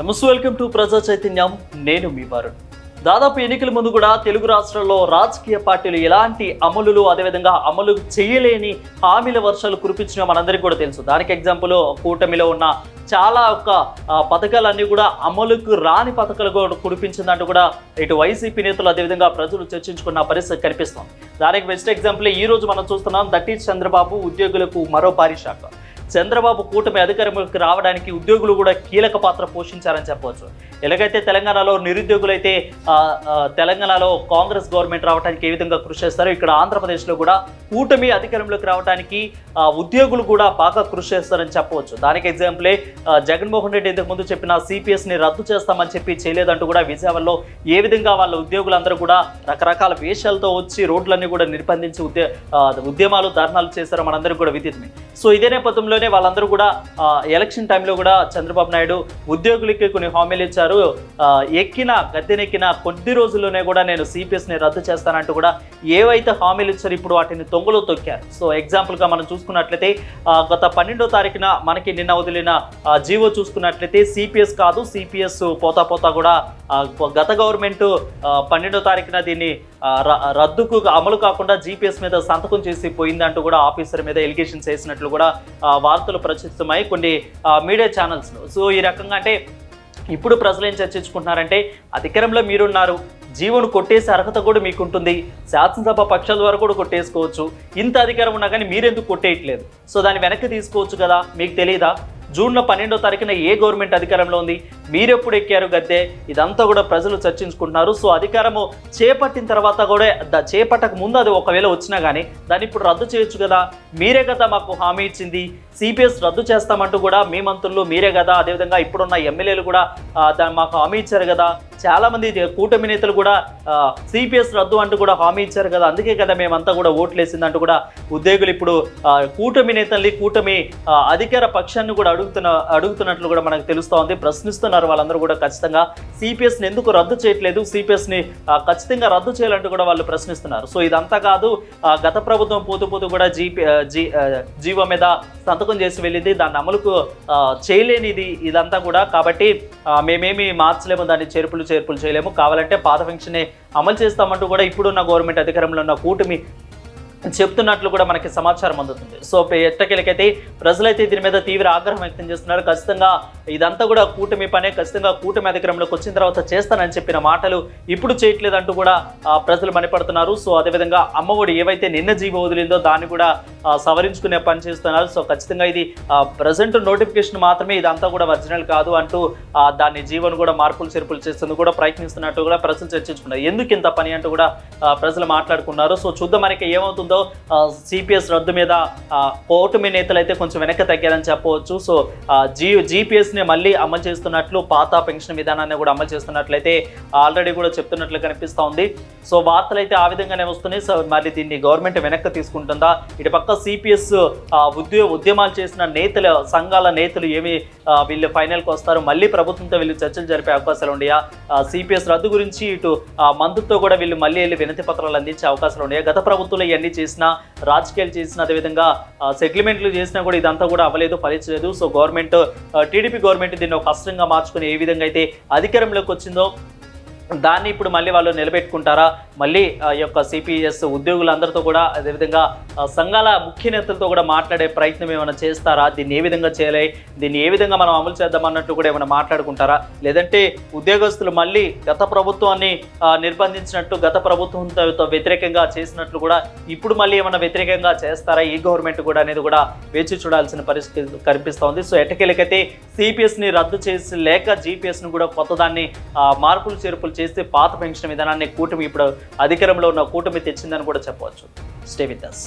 నమస్తే welcome to ప్రజా చైతన్యం. నేను మీ వరుణ్. దాదాపు ఎన్నికల ముందు కూడా తెలుగు రాష్ట్రాల్లో రాజకీయ పార్టీలు ఎలాంటి అమలులు అదేవిధంగా అమలు చేయలేని హామీల వర్షాలు కురిపించిన మనందరికీ కూడా తెలుసు. దానికి ఎగ్జాంపుల్ కూటమిలో ఉన్న చాలా ఒక పథకాలన్నీ కూడా అమలుకు రాని పథకాలు కూడా కురిపించిందంటూ కూడా ఇటు వైసీపీ నేతలు అదేవిధంగా ప్రజలు చర్చించుకున్న పరిస్థితి కనిపిస్తుంది. దానికి బెస్ట్ ఎగ్జాంపుల్ ఈ రోజు మనం చూస్తున్నాం దట్ చంద్రబాబు ఉద్యోగులకు మరో భారీ శాఖ చంద్రబాబు కూటమి అధికారంలోకి రావడానికి ఉద్యోగులు కూడా కీలక పాత్ర పోషించారని చెప్పవచ్చు. ఎలాగైతే తెలంగాణలో నిరుద్యోగులైతే తెలంగాణలో కాంగ్రెస్ గవర్నమెంట్ రావడానికి ఏ విధంగా కృషి చేస్తారో ఇక్కడ ఆంధ్రప్రదేశ్లో కూడా కూటమి అధికారంలోకి రావడానికి ఉద్యోగులు కూడా బాగా కృషి చేస్తారని చెప్పవచ్చు. దానికి ఎగ్జాంపులే జగన్మోహన్ రెడ్డి ఇంతకుముందు చెప్పిన సిపిఎస్ని రద్దు చేస్తామని చెప్పి చేయలేదంటూ కూడా విజయవాడలో ఏ విధంగా వాళ్ళ ఉద్యోగులందరూ కూడా రకరకాల వేషాలతో వచ్చి రోడ్లన్నీ కూడా నిర్బంధించి ఉద్య ఉద్యమాలు ధర్నాలు చేశారో మనందరికీ కూడా విదితమే. సో ఇదే నేపథ్యంలోనే వాళ్ళందరూ కూడా ఎలక్షన్ టైంలో కూడా చంద్రబాబు నాయుడు ఉద్యోగులకి కొన్ని హామీలు ఇచ్చారు. ఎక్కిన గద్దెనెక్కిన కొద్ది రోజుల్లోనే కూడా నేను సిపిఎస్ని రద్దు చేస్తానంటూ కూడా ఏవైతే హామీలు ఇచ్చారో ఇప్పుడు వాటిని తొంగలో తొక్కారు. సో ఎగ్జాంపుల్గా మనం చూసుకున్నట్లయితే గత పన్నెండో తారీఖున మనకి నిన్న వదిలిన జీవో చూసుకున్నట్లయితే సిపిఎస్ కాదు సిపిఎస్ పోతా పోతా కూడా గత గవర్నమెంట్ పన్నెండో తారీఖున దీన్ని రద్దుకు అమలు కాకుండా జీపీఎస్ మీద సంతకం చేసి పోయిందంటూ కూడా ఆఫీసర్ మీద ఎలిగేషన్స్ వేసినట్లు కూడా వార్తలు ప్రచురితమై కొన్ని మీడియా ఛానల్స్ సో ఈ రకంగా అంటే ఇప్పుడు ప్రజలు ఏం చర్చించుకుంటున్నారంటే అధికారంలో మీరున్నారు జీవను కొట్టేసే అర్హత కూడా మీకు ఉంటుంది శాసనసభ పక్షాల ద్వారా కూడా కొట్టేసుకోవచ్చు ఇంత అధికారం ఉన్నా కానీ మీరెందుకు కొట్టేయట్లేదు? సో దాన్ని వెనక్కి తీసుకోవచ్చు కదా మీకు తెలియదా జూన్లో పన్నెండో తారీఖున ఏ గవర్నమెంట్ అధికారంలో ఉంది? మీరెప్పుడు ఎక్కారు గద్దె? ఇదంతా కూడా ప్రజలు చర్చించుకుంటున్నారు. సో అధికారము చేపట్టిన తర్వాత కూడా చేపట్టక ముందు అది ఒకవేళ వచ్చినా కానీ దాన్ని ఇప్పుడు రద్దు చేయొచ్చు కదా? మీరే కదా మాకు హామీ ఇచ్చింది. సిపిఎస్ రద్దు చేస్తామంటూ కూడా మీ మంత్రులు మీరే కదా? అదేవిధంగా ఇప్పుడున్న ఎమ్మెల్యేలు కూడా దాన్ని మాకు హామీ ఇచ్చారు కదా? చాలామంది కూటమి నేతలు కూడా సిపిఎస్ రద్దు అంటూ కూడా హామీ ఇచ్చారు కదా. అందుకే కదా మేమంతా కూడా ఓట్లేసిందంటూ కూడా ఉద్యోగులు ఇప్పుడు కూటమి నేతల్ని కూటమి అధికార పక్షాన్ని కూడా అడుగుతున్న అడుగుతున్నట్లు కూడా మనకు తెలుస్తూ ఉంది ప్రశ్నిస్తున్నారు వాళ్ళందరూ కూడా ఖచ్చితంగా. సిపిఎస్ని ఎందుకు రద్దు చేయట్లేదు? సిపిఎస్ని ఖచ్చితంగా రద్దు చేయాలంటూ కూడా వాళ్ళు ప్రశ్నిస్తున్నారు. సో ఇదంతా కాదు గత ప్రభుత్వం పోతూ పోతూ కూడా జీపీ జీ జీవో మీద సంతకం చేసి వెళ్ళింది. దాన్ని అమలుకు చేయలేనిది ఇదంతా కూడా. కాబట్టి మేమేమి మార్చలేము దాన్ని చేర్పులు చేర్పులు చేయలేము. కావాలంటే పాత ఫంక్షన్ అమలు చేస్తామంటూ కూడా ఇప్పుడున్న గవర్నమెంట్ అధికారంలో ఉన్న కూటమి చెప్తున్నట్లు కూడా మనకి సమాచారం అందుతుంది. సో ఎట్టకెలకైతే ప్రజలైతే దీని మీద తీవ్ర ఆగ్రహం వ్యక్తం చేస్తున్నారు. ఖచ్చితంగా ఇదంతా కూడా కూటమి పనే ఖచ్చితంగా కూటమి అధికారంలోకి వచ్చిన తర్వాత చేస్తానని చెప్పిన మాటలు ఇప్పుడు చేయట్లేదంటూ కూడా ప్రజలు మణిపడుతున్నారు. సో అదేవిధంగా అమ్మఒడి ఏవైతే నిన్న జీవో వదిలిందో దాన్ని కూడా సవరించుకునే పని చేస్తున్నారు. సో ఖచ్చితంగా ఇది ప్రజెంట్ నోటిఫికేషన్ మాత్రమే ఇదంతా కూడా ఒరిజినల్ కాదు అంటూ దాన్ని జీవోను కూడా మార్పులు చేర్పులు చేస్తుంది కూడా ప్రయత్నిస్తున్నట్టు కూడా ప్రజలు చర్చించుకున్నారు. ఎందుకు ఇంత పని అంటూ కూడా ప్రజలు మాట్లాడుకున్నారు. సో చూద్దాం మనకి ఏమవుతుంది. సిపిఎస్ రద్దు మీద కూటమి నేతలు అయితే కొంచెం వెనక్కి తగ్గారని చెప్పవచ్చు. సో జీ జీపీఎస్ని మళ్ళీ అమలు చేస్తున్నట్లు పాత పెన్షన్ విధానాన్ని కూడా అమలు చేస్తున్నట్లయితే ఆల్రెడీ కూడా చెప్తున్నట్లు కనిపిస్తూ ఉంది. సో వార్తలు అయితే ఆ విధంగానే వస్తున్నాయి. సో మరి దీన్ని గవర్నమెంట్ వెనక్కి తీసుకుంటుందా? ఇటు పక్క సిపిఎస్ ఉద్యో ఉద్యమాలు చేసిన నేతల సంఘాల నేతలు ఏమి వీళ్ళు ఫైనల్కి వస్తారు? మళ్ళీ ప్రభుత్వంతో వీళ్ళు చర్చలు జరిపే అవకాశాలు ఉన్నాయా? సిపిఎస్ రద్దు గురించి ఇటు మందుతో కూడా వీళ్ళు మళ్ళీ వెళ్ళి వినతి పత్రాలు అందించే అవకాశాలు ఉన్నాయా? గత ప్రభుత్వంలో ఇవన్నీ చేసినా రాజకీయాలు చేసినా అదేవిధంగా సెటిల్మెంట్లు చేసినా కూడా ఇదంతా కూడా అవ్వలేదు ఫలించలేదు. సో గవర్నమెంట్ టీడీపీ గవర్నమెంట్ దీన్ని ఒక అస్త్రంగా మార్చుకుని ఏ విధంగా అయితే అధికారంలోకి వచ్చిందో దాన్ని ఇప్పుడు మళ్ళీ వాళ్ళు నిలబెట్టుకుంటారా? మళ్ళీ ఆ యొక్క సిపిఎస్ ఉద్యోగులందరితో కూడా అదేవిధంగా సంఘాల ముఖ్య నేతలతో కూడా మాట్లాడే ప్రయత్నం ఏమైనా చేస్తారా? దీన్ని ఏ విధంగా చేయాలి? దీన్ని ఏ విధంగా మనం అమలు చేద్దాం అన్నట్టు కూడా ఏమైనా మాట్లాడుకుంటారా? లేదంటే ఉద్యోగస్తులు మళ్ళీ గత ప్రభుత్వాన్ని నిర్బంధించినట్టు గత ప్రభుత్వంతో వ్యతిరేకంగా చేసినట్లు కూడా ఇప్పుడు మళ్ళీ ఏమైనా వ్యతిరేకంగా చేస్తారా? ఈ గవర్నమెంట్ కూడా అనేది కూడా వేచి చూడాల్సిన పరిస్థితి కనిపిస్తోంది సో ఎట్టకేలకైతే సిపిఎస్ని రద్దు చేసి లేక జీపీఎస్ని కూడా కొత్తదాన్ని మార్పులు చేర్పులు చేస్తే పాత పెన్షన్ విధానాన్ని కూటమి ఇప్పుడు అధికారంలో ఉన్న కూటమి తెచ్చిందని కూడా చెప్పవచ్చు. Stay with us